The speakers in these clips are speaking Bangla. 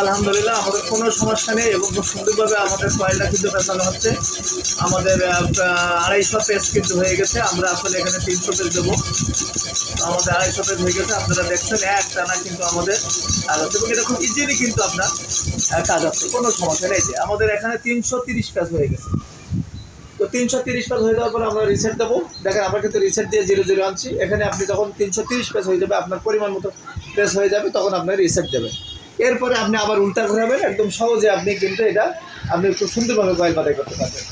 আলহামদুলিল্লাহ, আমাদের কোনো সমস্যা নেই এবং খুব সুন্দরভাবে আমাদের কয়েলটা কিন্তু পেছানো হচ্ছে। আমাদের আড়াইশো পেজ কিন্তু হয়ে গেছে। আমরা আসলে এখানে তিনশো পেজ দেবো। আমাদের আড়াইশো পেজ হয়ে গেছে। আপনারা দেখছেন এক টানা কিন্তু আমাদের হচ্ছে এবং এটা খুব ইজিলি কিন্তু আপনার কাজ হচ্ছে কোনো সমস্যা নেই যে। আমাদের এখানে তিনশো তিরিশ পেজ হয়ে গেছে। তো তিনশো তিরিশ পেজ হয়ে যাওয়ার পরে আমরা রিসেট দেবো। দেখেন, আমরা কিন্তু রিসেট দিয়ে জিরো জিরো আনছি। এখানে আপনি যখন তিনশো তিরিশ পেজ হয়ে যাবে, আপনার পরিমাণ মতো পেজ হয়ে যাবে, তখন আপনার রিসেট দেবেন। এরপরে আপনি আবার উল্টা ঘোরাবেন একদম সহজে আপনি কিন্তু এটা, আপনি খুব সুন্দরভাবে কয়েল বাদাই করতে পারবেন।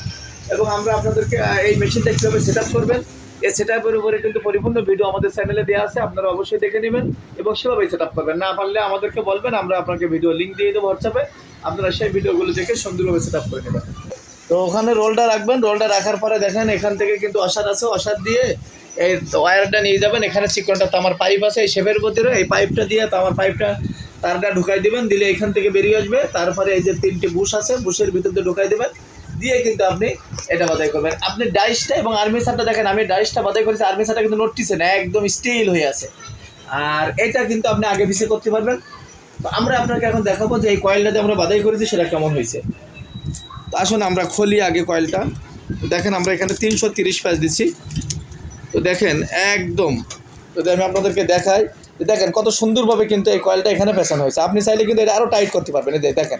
এবং আমরা আপনাদেরকে এই মেশিনটা কীভাবে সেট করবেন, এই সেট আপের উপরে কিন্তু পরিপূর্ণ ভিডিও আমাদের চ্যানেলে দেওয়া আছে, আপনারা অবশ্যই দেখে নেবেন এবং সেভাবেই সেট আপ করবেন। না পারলে আমাদেরকে বলবেন, আমরা আপনাকে ভিডিও লিঙ্ক দিয়ে দেবো হোয়াটসঅ্যাপে আপনারা সেই ভিডিওগুলো দেখে সুন্দরভাবে সেট আপ করে নেবেন। তো ওখানে রোলটা রাখবেন রোলটা রাখার পরে দেখেন এখান থেকে কিন্তু অসাদ আছে অসাদ দিয়ে এই ওয়্যারটা নিয়ে যাবেন, এখানে চিকনটা তামার পাইপ আছে, এই শেপের ভিতরে এই পাইপটা দিয়ে তামার পাইপটা তারটা ঢুকাই দিবেন, দিলে এখান থেকে বেরিয়ে আসবে, তারপরে এই যে তিনটি বুশ আছে বুশের ভিতর ঢুকাই দেবেন, দিয়ে কিন্তু আপনি এটা বাদাই করবেন। আপনি ডাইসটা এবং আর্মি সারটা দেখেন, আমি ডাইসটা বাদাই করেছি আর্মি সারটা কিন্তু নটিছে না, একদম স্টিল হয়ে আছে। আর এটা কিন্তু আপনি আগে পিছিয়ে করতে পারবেন। তো আমরা আপনাকে এখন দেখাবো যে এই কয়েলটাতে আমরা বাদাই করেছি, সেটা কেমন হয়েছে। তো আসুন আমরা খুলি আগে কয়েলটা দেখেন আমরা এখানে তিনশো তিরিশ প্যাচ দিচ্ছি। তো দেখেন, একদম। যদি আমি আপনাদেরকে দেখাই। দেখেন, কত সুন্দরভাবে কিন্তু এই কয়েলটা এখানে পেছানো হয়েছে। আপনি চাইলে কিন্তু এটা আরও টাইট করতে পারবেন। দেখেন,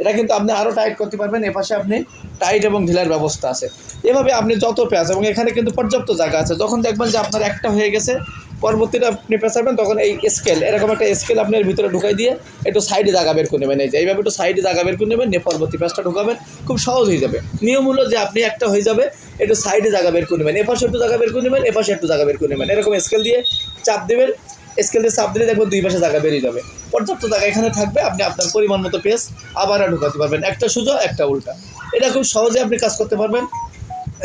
এটা কিন্তু আপনি আরও টাইট করতে পারবেন। এপাশে আপনি টাইট এবং ঢিলার ব্যবস্থা আছে। এভাবে আপনি যত পেঁয়াজ, এবং এখানে কিন্তু পর্যাপ্ত জায়গা আছে। যখন দেখবেন যে আপনার একটা হয়ে গেছে পরবর্তীটা আপনি পেঁচাবেন তখন এই স্কেল এরকম একটা স্কেল আপনি এর ভিতরে ঢুকাই দিয়ে একটু সাইডে জায়গা বের করে নেবেন। এই যে এইভাবে একটু সাইডে জায়গা বের করে নেবেন, নিয়ে পরবর্তী প্যাঁচটা ঢুকাবেন, খুব সহজ হয়ে যাবে। নিয়ম হলো যে আপনি একটা হয়ে যাবে, একটু সাইডে জায়গা বের করে নেবেন। এপাশে একটু জায়গা বের করে নেবেন, এপাশে একটু জায়গা বের করে নেবেন। এরকম স্কেল দিয়ে চাপ দেবেন স্কেল দিয়ে চাপ দিলে দেখবেন দুই পাশে জায়গা বেরিয়ে যাবে। পর্যাপ্ত জায়গা এখানে থাকবে, আপনি আপনার পরিমাণ মতো পেস আবার ঢুকাতে পারবেন। একটা সোজা একটা উল্টা। এটা খুব সহজে আপনি কাজ করতে পারবেন।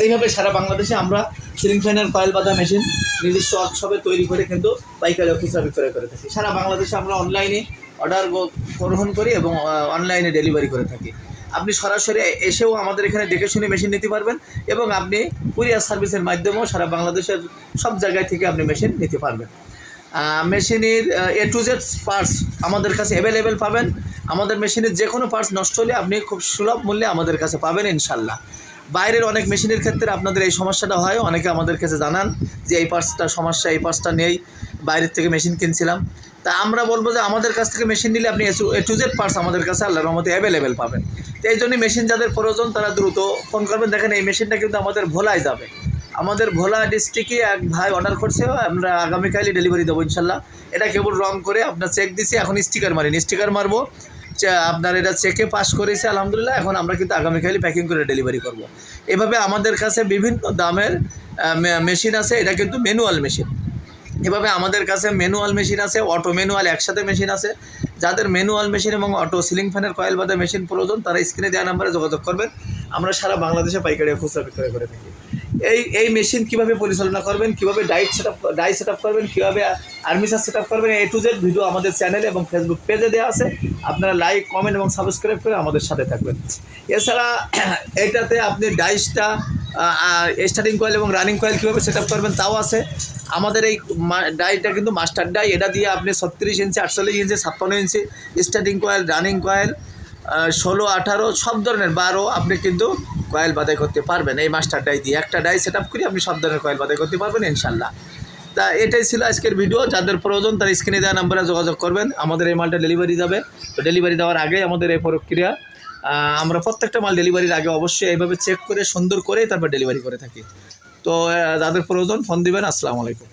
এইভাবে সারা বাংলাদেশে আমরা সিলিং ফ্যানের কয়েল বাঁধা মেশিন নিজস্ব ওয়ার্কশপে তৈরি করে কিন্তু পাইকারি অফিসরা বিক্রয় করে থাকি। সারা বাংলাদেশে আমরা অনলাইনে অর্ডার গ্রহণ করি এবং অনলাইনে ডেলিভারি করে থাকি। আপনি সরাসরি এসেও আমাদের এখানে দেখে শুনে মেশিন নিতে পারবেন এবং আপনি কুরিয়ার সার্ভিসের মাধ্যমেও সারা বাংলাদেশের সব জায়গায় থেকে আপনি মেশিন নিতে পারবেন। মেশিনের এ টু জেড পার্টস আমাদের কাছে অ্যাভেলেবেল পাবেন। আমাদের মেশিনের যে কোনো পার্টস নষ্ট হলে আপনি খুব সুলভ মূল্যে আমাদের কাছে পাবেন ইনশাল্লাহ। বাইরের অনেক মেশিনের ক্ষেত্রে আপনাদের এই সমস্যাটা হয়। অনেকে আমাদের কাছে জানান যে এই পার্টসটা সমস্যা, এই পার্টসটা নেই, বাইরের থেকে মেশিন কিনছিলাম। তা আমরা বলব যে আমাদের কাছ থেকে মেশিন নিলে আপনি এ টু জেড পার্টস আমাদের কাছে আল্লাহর রহমতে অ্যাভেলেবেল পাবেন। তো এই জন্যই মেশিন যাদের প্রয়োজন তারা দ্রুত ফোন করবেন। দেখেন এই মেশিনটা কিন্তু আমাদের ভোলায় যাবে। আমাদের ভোলা ডিস্ট্রিক্টে এক ভাই অর্ডার করছে। আমরা আগামীকালই ডেলিভারি দেবো ইনশাল্লাহ। এটা কেবল রং করে আপনার চেক দিছি, এখন স্টিকার মারিনি। স্টিকার মারবো। আপনার এটা চেকে পাস করেছে, আলহামদুলিল্লাহ। এখন আমরা কিন্তু আগামীকালই প্যাকিং করে ডেলিভারি করব। এভাবে আমাদের কাছে বিভিন্ন দামের মেশিন আছে। এটা কিন্তু ম্যানুয়াল মেশিন এভাবে আমাদের কাছে ম্যানুয়াল মেশিন আছে অটো ম্যানুয়াল একসাথে মেশিন আছে। যাদের ম্যানুয়াল মেশিন এবং অটো সিলিং ফ্যানের কয়েল বাদে মেশিন প্রয়োজন, তারা স্ক্রিনে দেওয়া নাম্বারে যোগাযোগ করবেন। আমরা সারা বাংলাদেশে পাইকারি খুচরা বিক্রয় করে থাকি। এই এই মেশিন কীভাবে পরিচালনা করবেন, কীভাবে ডাইট set up die set up করবেন, কীভাবে আর্মিসার সেট আপ করবেন এ টু জেড ভিডিও আমাদের চ্যানেলে এবং ফেসবুক পেজে দেওয়া আছে। আপনারা লাইক কমেন্ট এবং সাবস্ক্রাইব করে আমাদের সাথে থাকবেন। এছাড়া এটাতে আপনি ডাইসটা স্টার্টিং কয়েল এবং রানিং কয়েল কীভাবে সেট করবেন তাও আছে। আমাদের এই ডাইটা কিন্তু মাস্টার ডাই এটা দিয়ে আপনি ছত্রিশ ইঞ্চি আটচল্লিশ ইঞ্চি ছাপ্পান্ন inch starting coil running coil ষোলো, আঠারো, সব ধরনের বারো আপনি কিন্তু কয়েল বাদাই করতে পারবেন। এই মাস্টার ডাই দিয়ে একটা ডাই সেট আপ করে আপনি সব ধরনের কয়েল বাদাই করতে পারবেন ইনশাল্লাহ তা এটাই ছিল আজকের ভিডিও যাদের প্রয়োজন তারা স্ক্রিনে দেওয়া নাম্বারে যোগাযোগ করবেন। আমাদের এই মালটা ডেলিভারি যাবে। তো ডেলিভারি দেওয়ার আগেই আমাদের এই প্রক্রিয়া আমরা প্রত্যেকটা মাল ডেলিভারির আগে অবশ্যই এইভাবে চেক করে, সুন্দর করে তারপর ডেলিভারি করে থাকি। তো যাদের প্রয়োজন ফোন দিবেন, আসসালামু আলাইকুম।